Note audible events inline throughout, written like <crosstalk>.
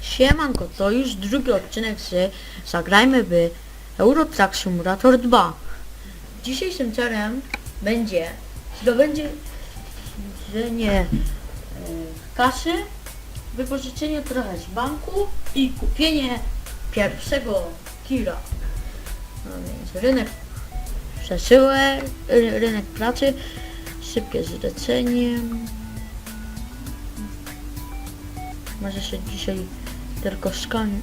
Siemanko, to już drugi odcinek z Zagrajmy w Euro Truck Simulator 2. Dzisiejszym celem będzie zdobędzie zdobędzie, e, kasy, wypożyczenie trochę z banku i kupienie pierwszego tira. No więc rynek przesyłek, ry- rynek pracy, szybkie zlecenie. Może się dzisiaj tylko szkolnie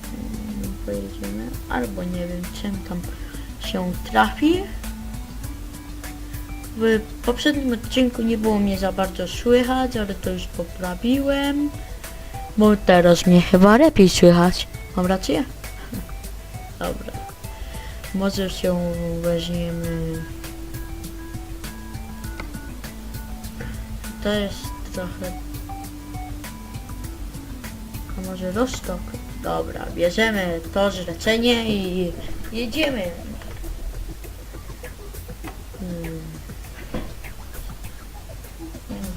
pojedziemy, albo nie wiem czym tam się trafi. W poprzednim odcinku nie było mnie za bardzo słychać, ale to już poprawiłem. Bo teraz mnie chyba lepiej słychać. Mam rację? Dobra. Może się weźmiemy... To jest trochę a może Rostok? Dobra, bierzemy to zlecenie i jedziemy. Hmm.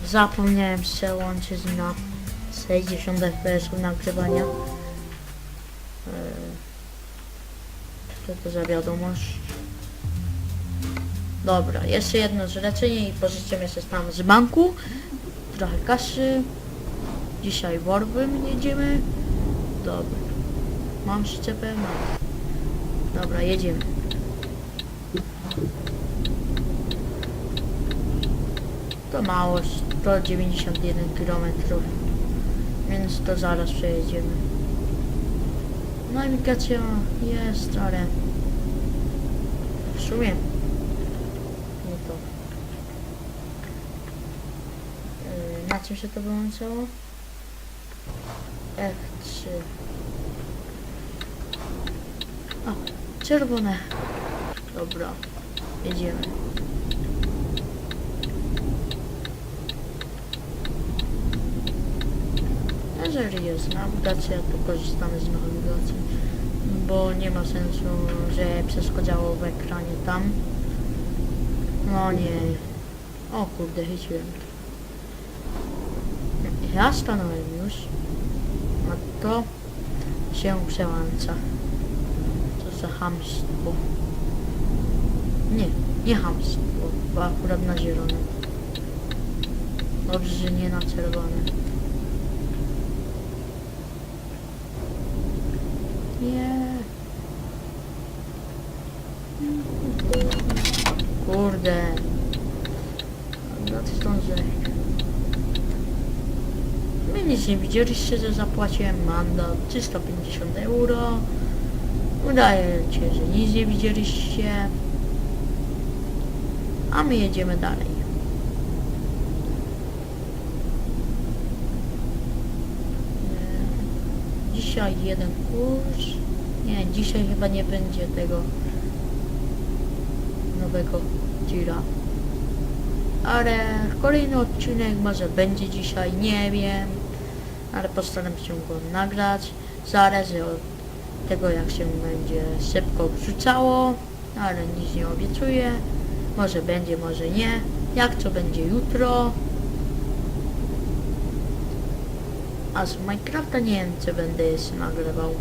Zapomniałem przełączyć na 60 fps nagrywania. Co to za wiadomość? Dobra, jeszcze jedno zlecenie i pożyczymy się tam z banku. Trochę kasy. Dzisiaj Worwym jedziemy. Dobra. Mam szczepę? Mam. Dobra, jedziemy. To mało, 191 km. Więc to zaraz przejedziemy. Nawigacja jest, ale w sumie nie to. Yy, Na czym się to wyłączało? F3. O, czerwone. Dobra, jedziemy. Jeżeli jest nawigacja, to korzystamy z nawigacji, bo nie ma sensu, że przeszkadzało w ekranie tam. No nie. O kurde, chyciłem. Ja stanąłem już. A to się przełącza. Co za hamstwo. Nie, nie hamstwo, bo akurat na zielone. Dobrze, że nie na czerwone. Nie. Kurde. No to zdążę. Nie widzieliście, że zapłaciłem mandat 350 euro. Udaje się, że nic nie widzieliście. A my jedziemy dalej. Nie. Dzisiaj jeden kurs. Nie, dzisiaj chyba nie będzie tego nowego tira. Ale kolejny odcinek może będzie dzisiaj, nie wiem. Ale postaram się go nagrać. Zależy od tego jak się będzie szybko wrzucało. Ale nic nie obiecuję. Może będzie, może nie. Jak to będzie jutro. A z Minecrafta nie wiem co będę jeszcze nagrywał.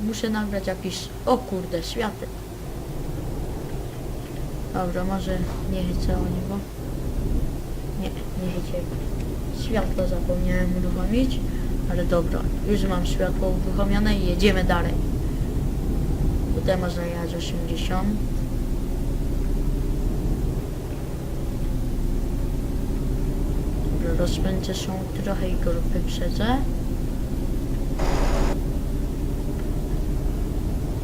Muszę nagrać jakiś... O kurde, świateł. Dobra, może nie chcę o niego. Nie, nie chcę. Światło zapomniałem uruchomić. Ale dobra, już mam światło uruchomione i jedziemy dalej. Tutaj można jechać 80. Dobra, rozpędzę się trochę i go wyprzedzę.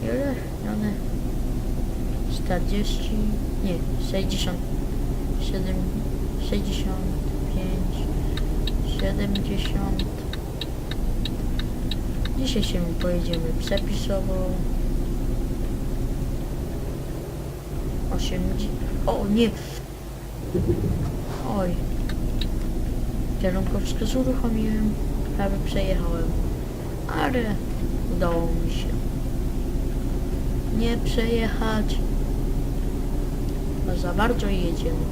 Ile? One 40, nie, 60, 7, 65, 70. Dzisiaj się pojedziemy przepisowo. 80, o nie, oj, Kierunkowskaz uruchomiłem, prawie przejechałem, ale udało mi się. Nie przejechać, za bardzo jedziemy.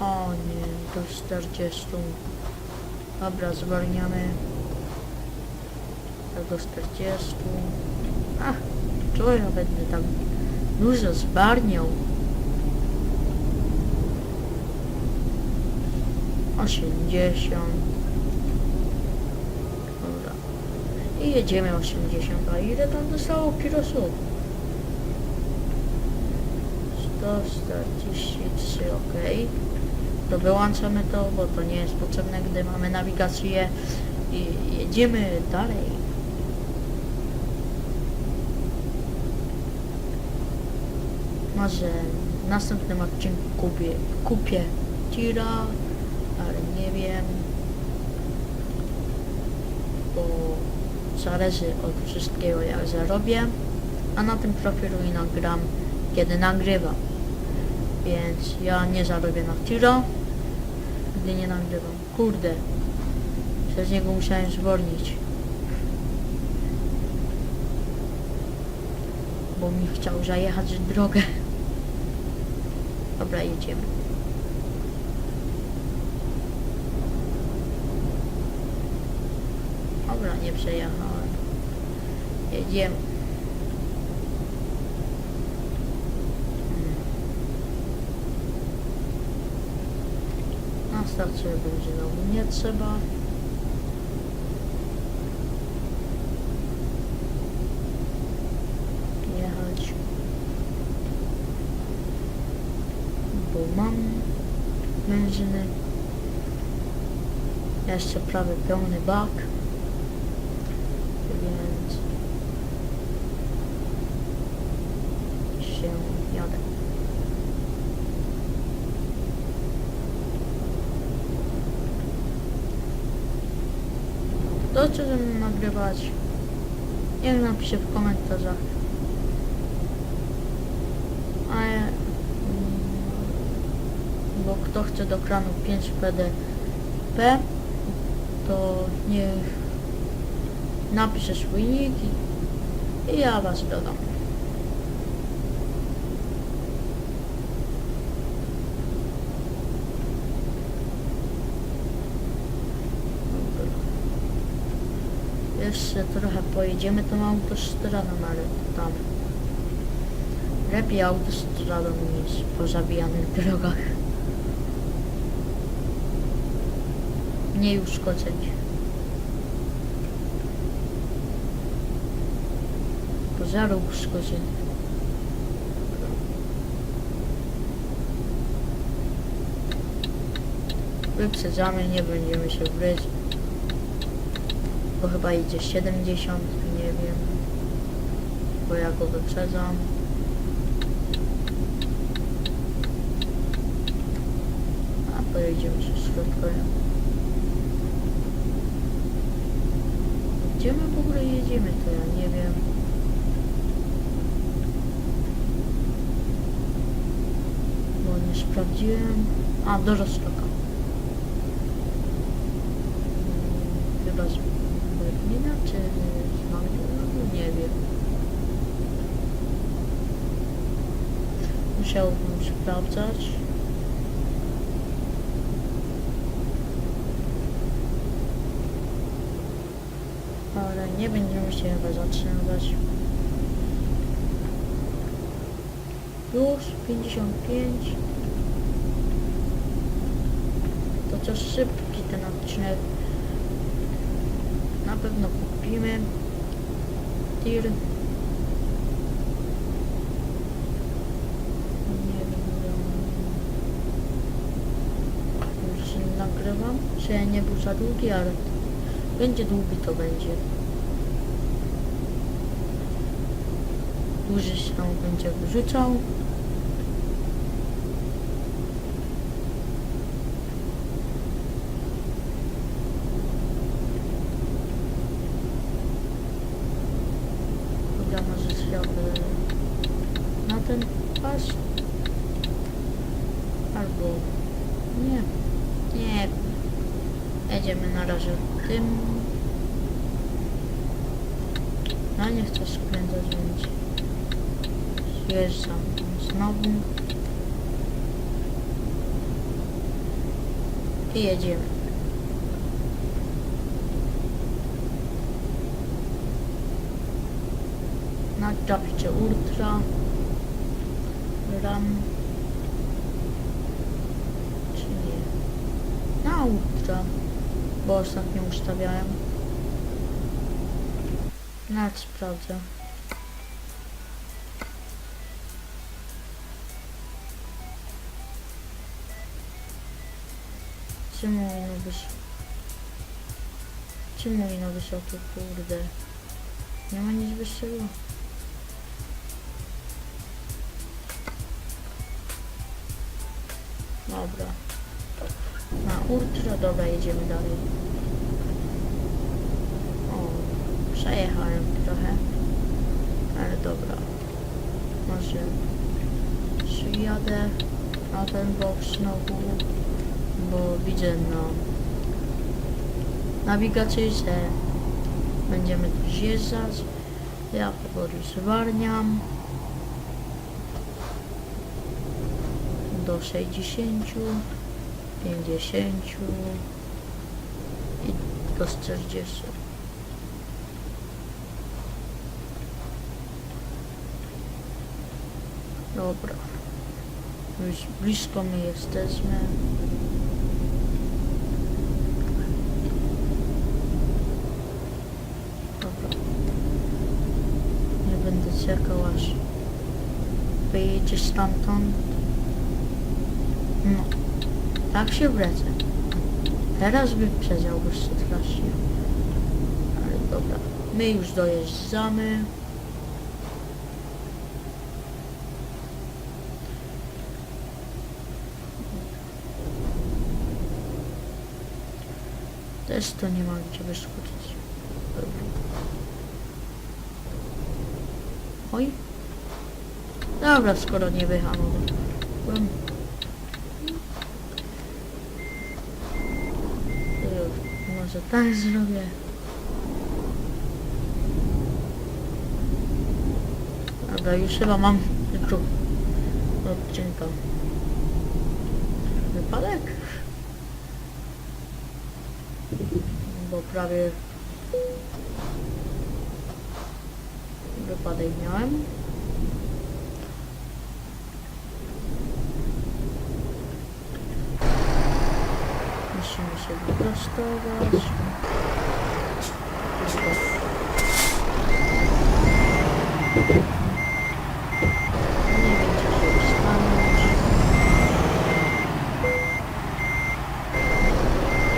O nie, do 40. Dobra, zwalniamy. Tak do 40. Ach, ja będę tam dużo zbarniał. 80. Dobra. I jedziemy 80. A ile tam zostało kierosów? 143, ok. To wyłączamy to, bo to nie jest potrzebne, gdy mamy nawigację i jedziemy dalej. Może w następnym odcinku kupię, kupię tira, nie wiem, bo zależy od wszystkiego jak zarobię, a na tym profilu i nagram kiedy nagrywam. Więc ja nie zarobię na tiro, gdy nie nagrywam. Kurde, przez niego musiałem zwolnić. Bo mi chciał zajechać drogę. <laughs> Dobra, jedziemy. Dobra, nie przejechałem. Jedziemy. Na stację benzynowy nie trzeba. Jechać. Bo mam benzyny. Jeszcze prawie pełny bak. Więc się. To co ze mną nagrywać? Niech napisze w komentarzach. A ja, mm, bo kto chce do kranu 5 PDP, to niech napisze swój nick i, ja was dodam. Jeszcze trochę pojedziemy tą autostradą, ale tam lepiej autostradą niż po zabijanych drogach. Mniej uszkodzeń. Po zero uszkodzeń. Wyprzedzamy, nie będziemy się wryć. Bo chyba idzie 70, nie wiem. Bo ja go wyprzedzam. A pojedziemy się środkiem. Gdzie my w ogóle jedziemy, to ja nie wiem. Bo nie sprawdziłem. A, do Rostoka. Chyba z Berlina, czy z Magdeburgu? Nie wiem. Musiałbym sprawdzać. Ale nie będziemy się chyba zatrzymywać. Już 55. Coś szybki ten odcinek. Na pewno kupimy tir. Nie wiem. Już nagrywam. Czy nie był za długi, ale będzie długi to będzie. Dłużej się będzie wyrzucał. drogę na ten pas. Albo nie. Nie. Jedziemy na razie tym. No nie chcę skręcać, więc zjeżdżam znowu. I jedziemy. Na Japcie Ultra Ram czy nie? Na Ultra bo ostatnio ustawiałem nawet sprawdzę czy mój no wys... czy mój no wysoki kurde nie ma nic wyższego Dobra. Na ultra, dobra, jedziemy dalej. O, przejechałem trochę. Ale dobra. Może przyjadę na ten bok znowu, bo widzę no nawigacyjce będziemy tu zjeżdżać. Ja powoli zwalniam. do 60, 50 i do 40. Dobra. Już blisko my jesteśmy. Dobra. Nie będę czekał aż wyjedzie stamtąd. No, tak się wlecę. Teraz wyprzedziałby strasznie. Ale dobra, my już dojeżdżamy. Też to nie ma gdzie wyskoczyć. Oj. Dobra, skoro nie wyhamowałem. Może tak zrobię. Dobra, już chyba mam tylko odcinka. Wypadek? Bo prawie wypadek miałem. Musimy się wyprostować. Tylko- Nie wiem, czy się wstanąć.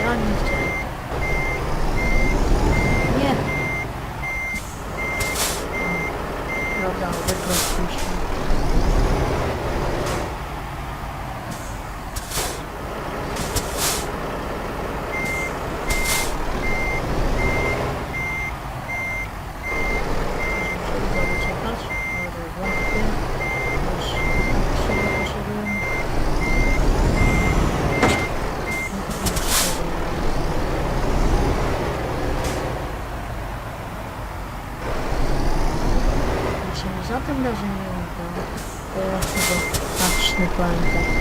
Ja nie chcę. Nie. Dobra, wyprostuj się. Muszę uciekać, ale wątpię. Już tak sobie poszedłem. Musimy za tym razem nie uda, bo ja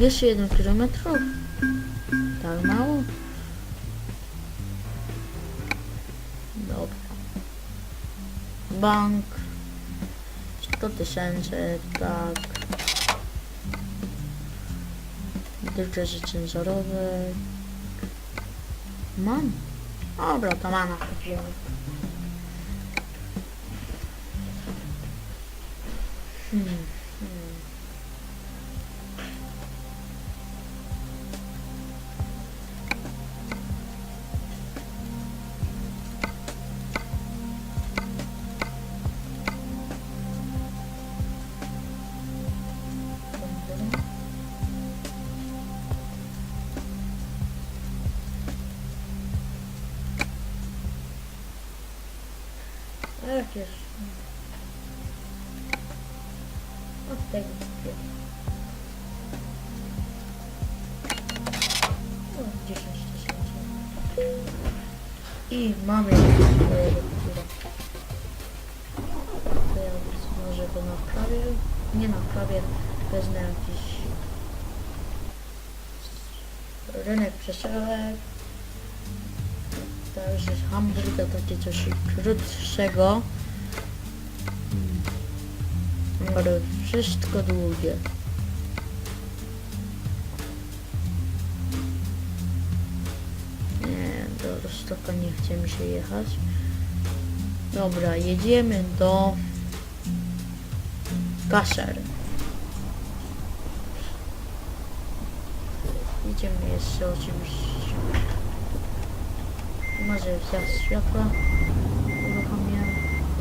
21 km? Tak mało? Dobra. Bank. 100 tysięcy, tak. Wydrzeży ciężarowy. Mam. Dobra, to mana kupiłem. Hmm. Jest? Od tego kupię. O, 10 tysięcy. I mamy swojego kura. To ja może go naprawię. Nie naprawię, wezmę jakiś rynek przesyłek. To jest hamburger, takie coś krótszego. Ale wszystko długie. Nie, do Rostoka nie chce mi się jechać. Dobra, jedziemy do Kaszer. Jedziemy jeszcze oczywiście. Może wjazd światła uruchomię i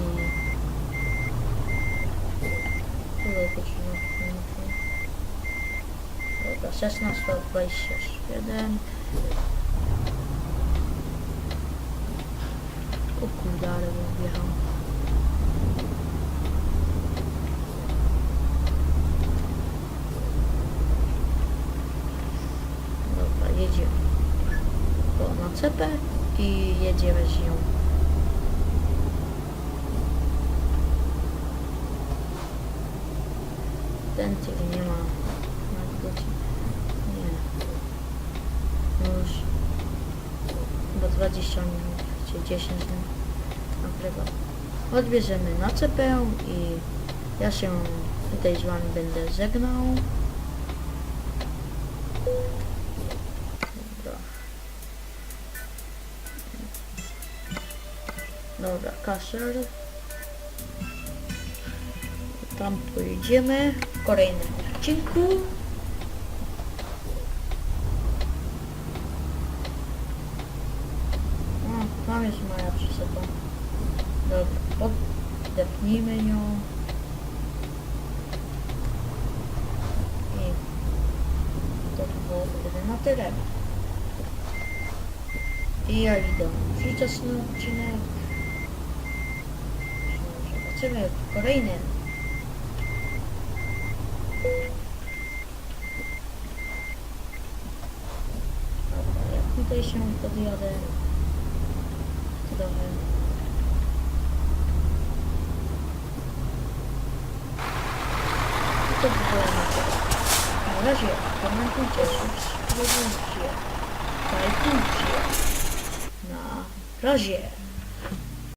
Ile godzina? Dobra, 16.27 O kurde, ale bym wjechał. Dobra, jedziemy. To na cepę z nią. Ten tył nie ma. Nie. Już chyba 20 minut, czy 10 minut nagrywa. Odbierzemy na CP i ja się tutaj z wami będę żegnał. Dobra, kaszer. Tam pojedziemy w kolejnym odcinku. O, tam jest moja przysoba. Dobra, podepnijmy ją. I to by było wtedy na tyle. I ja idę ten odcinek. Zobaczymy w kolejnym. Tutaj się podjadę trochę to by było na tyle. Na razie komentujcie, subskrybujcie, lajkujcie. Na razie.